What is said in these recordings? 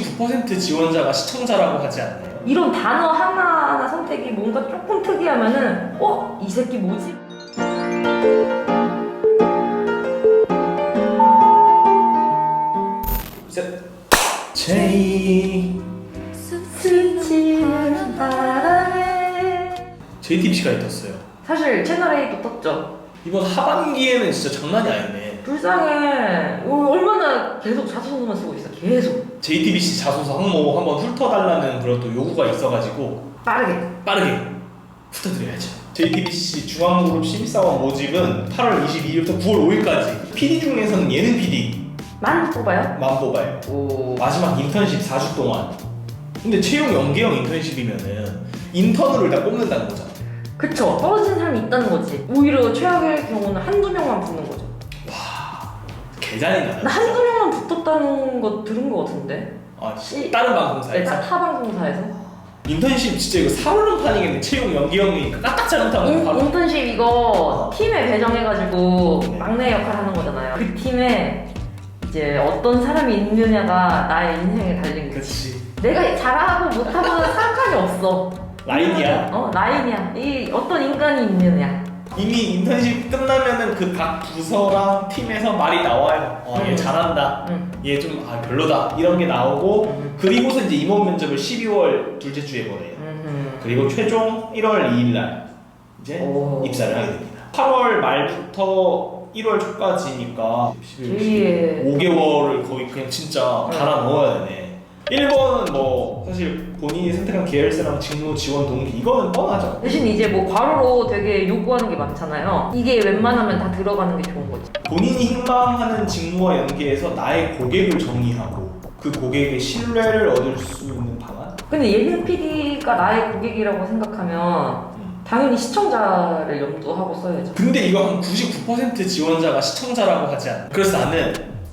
99% 지원자가 시청자라고 하지 않나요? 이런 단어 하나하나 선택이 뭔가 조금 특이하면은 어? 이 새끼 뭐지? 셋. 제이 스치는 바람에 JTBC가 떴어요. 사실 채널A도 떴죠 이번 하반기에는 진짜 장난이 아니네. 불쌍해 어, 얼마나 계속 자소서만 쓰고 있어 계속 JTBC 자소서 항목 한번 훑어달라는 그런 또 요구가 있어가지고 빠르게 빠르게 훑어드려야죠. JTBC 중앙그룹 신입사원 모집은 8월 22일부터 9월 5일까지 PD 중에서는 예능 PD만 만 뽑아요? 뽑아요. 오 마지막 인턴십 4주 동안. 근데 채용 연계형 인턴십이면은 인턴으로 일단 뽑는다는 거잖아. 그쵸 떨어진 사람이 있다는 거지 오히려 최악의 경우는 한두 명만 붙는 거죠 개잔이다. 나 한두 명만 붙었다는 거 들은 거 같은데 아, 시- 다른 네, 방송사에서 타- 타 방송사에서 인턴십 진짜 이거 사르는 판이겠네. 채용 연계형이니까 까딱 잘못하면 인, 바로 인턴십 이거 팀에 배정해가지고 네. 막내 역할 하는 거잖아요. 그 팀에 이제 어떤 사람이 있느냐가 나의 인생에 달린 거지. 그렇지. 내가 잘하고 못하고는 상관이 없어. 라인이야. 어 라인이야. 이 어떤 인간이 있느냐. 이미 인턴십 끝나면은 그 각 부서랑 팀에서 말이 나와요. 어, 얘 음. 잘한다. 응. 얘좀 아, 별로다. 이런 게 나오고 음. 그리고서 이제 임원 면접을 12월 둘째 주에 보내요. 음. 그리고 최종 1월 2일 날 이제 오. 입사를 하게 됩니다. 8월 말부터 1월 초까지니까 11, 되게 5개월을 거의 그냥 진짜 응. 갈아 넣어야 되네. 1번은 뭐 사실 본인이 선택한 계열사랑 직무 지원 동기 이거는 뻔하죠. 대신 이제 뭐 과로로 되게 요구하는 게 많잖아요. 이게 웬만하면 다 들어가는 게 좋은 거지. 본인이 희망하는 직무와 연계해서 나의 고객을 정의하고 그 고객의 신뢰를 얻을 수 있는 방안? 근데 예능 PD가 나의 고객이라고 생각하면 음. 당연히 시청자를 염두하고 써야죠. 근데 이거 한 99% 지원자가 시청자라고 하지 않아. 그래서 나는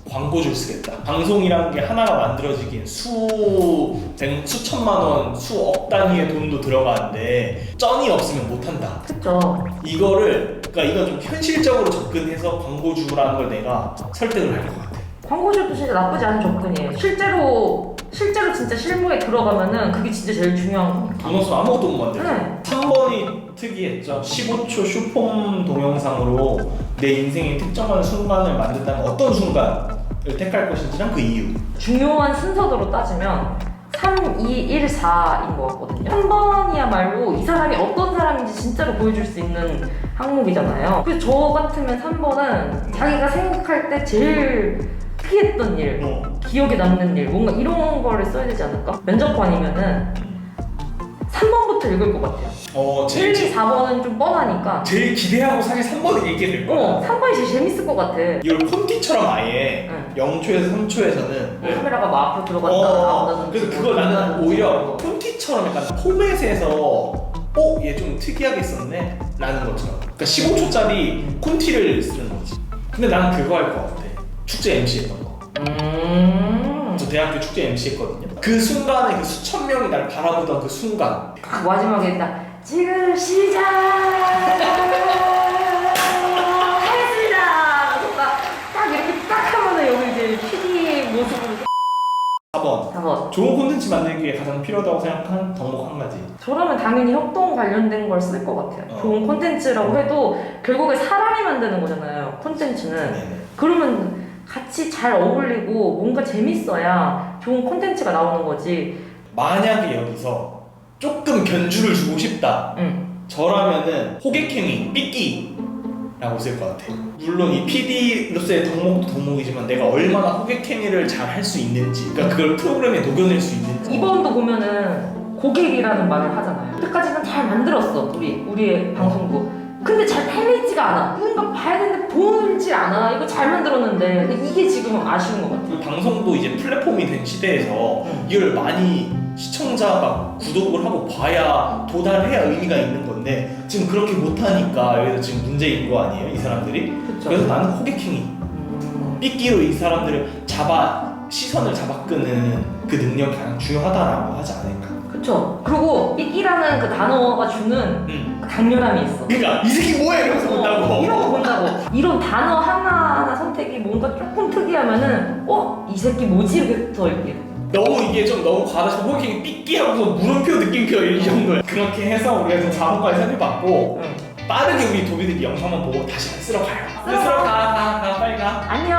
광고주를 쓰겠다. 방송이란 게 하나가 만들어지기엔 수, 백, 수천만 원, 수억 단위의 돈도 들어가는데 쩐이 없으면 못한다. 그쵸. 이거를, 그러니까 이건 좀 현실적으로 접근해서 광고주라는 걸 내가 설득을 할 것 같아. 광고주도 진짜 나쁘지 않은 접근이에요. 실제로 실제로 진짜 실무에 들어가면은 그게 진짜 제일 중요한 거니까. 돈 없으면 아무것도 못 만들어. 네. 3번이 특이했죠. 15초 슈폼 동영상으로 내 인생의 특정한 순간을 만든다면 어떤 순간을 택할 것인지랑 그 이유. 중요한 순서대로 따지면 3, 2, 1, 4인 것 같거든요. 3번이야말로 이 사람이 어떤 사람인지 진짜로 보여줄 수 있는 항목이잖아요. 그래서 저 같으면 3번은 자기가 생각할 때 제일 특이했던 일, 어. 기억에 남는 일, 뭔가 이런 거를 써야 되지 않을까? 면접관이면은 3번부터 읽을 것 같아요. 어, 1, 제일, 2, 4번은 좀 뻔하니까 제일 기대하고 사실 3번을 얘기해 될 거야. 어, 3번이 제일 재밌을 것 같아. 이걸 콘티처럼 아예 응. 0초에서 3초에서는 뭐 카메라가 막 앞으로 들어갔다 어, 나온다든지 그래서 그걸 나는 오히려 콘티처럼 약간 포맷에서 어? 얘 좀 특이하게 썼네? 라는 것처럼 그러니까 15초짜리 콘티를 쓰는 거지 근데 난 그거 할 것 같아 축제 MC 했던 거 음. 저 대학교 축제 MC 했거든요 그 순간에 그 수천 명이 날 바라보던 그 순간 딱 마지막에 딱 지금 시작 하겠습니다. 그래서 딱, 딱 이렇게 딱 하면은 여기 이제 PD의 모습으로 4번. 잡아 좋은 콘텐츠 만들기 위해 가장 필요하다고 생각하는 덕목 한 가지. 저라면 당연히 협동 관련된 걸 쓸 것 같아요. 어. 좋은 콘텐츠라고 해도 결국에 사람이 만드는 거잖아요 콘텐츠는. 네네. 그러면 같이 잘 어울리고 뭔가 재밌어야 좋은 콘텐츠가 나오는 거지. 만약에 여기서 조금 견주를 주고 싶다 응. 저라면은 호객행위, 삐끼라고 쓸 것 같아. 물론 이 PD로서의 덕목도 덕목이지만 내가 얼마나 호객행위를 잘 할 수 있는지, 그러니까 그걸 프로그램에 녹여낼 수 있는지. 이번도 보면은 고객이라는 말을 하잖아요. 그때까지는 잘 만들었어, 우리 우리의 방송국. 근데 잘 팔리지가 않아. 누군가 봐야 되는데 보지 않아. 이거 잘 만들었는데 근데 이게 지금 아쉬운 것 같아. 그 방송도 이제 플랫폼이 된 시대에서 응. 이걸 많이 시청자가 구독을 하고 봐야 도달해야 의미가 있는 건데 지금 그렇게 못하니까 여기서 지금 문제인 거 아니에요, 이 사람들이? 그렇죠. 그래서 나는 호객행위, 음, 삐끼로 이 사람들을 잡아 시선을 잡아 끄는 그 능력이 가장 중요하다라고 하지 않을까. 그렇죠. 그리고 삐끼라는 그 단어가 주는 응. 그 강렬함이 있어. 그러니까 이 새끼 뭐야 이러면서 본다고. 어, 이런 거 본다고. 이런 단어 하나하나 선택이 뭔가 조금 특이하면은 어? 이 새끼 뭐지? 이렇게 더 이렇게 너무 이게 좀 너무 과다 싶어 호킹 삐끼하고서 물음표 느낌표 이 정도야 그렇게 해서 우리가 좀 4번까지 살펴봤고 응. 빠르게 우리 도비들이 영상만 보고 다시 쓰러 가요 쓰러 쓰러 가가 가 빨리 가 안녕.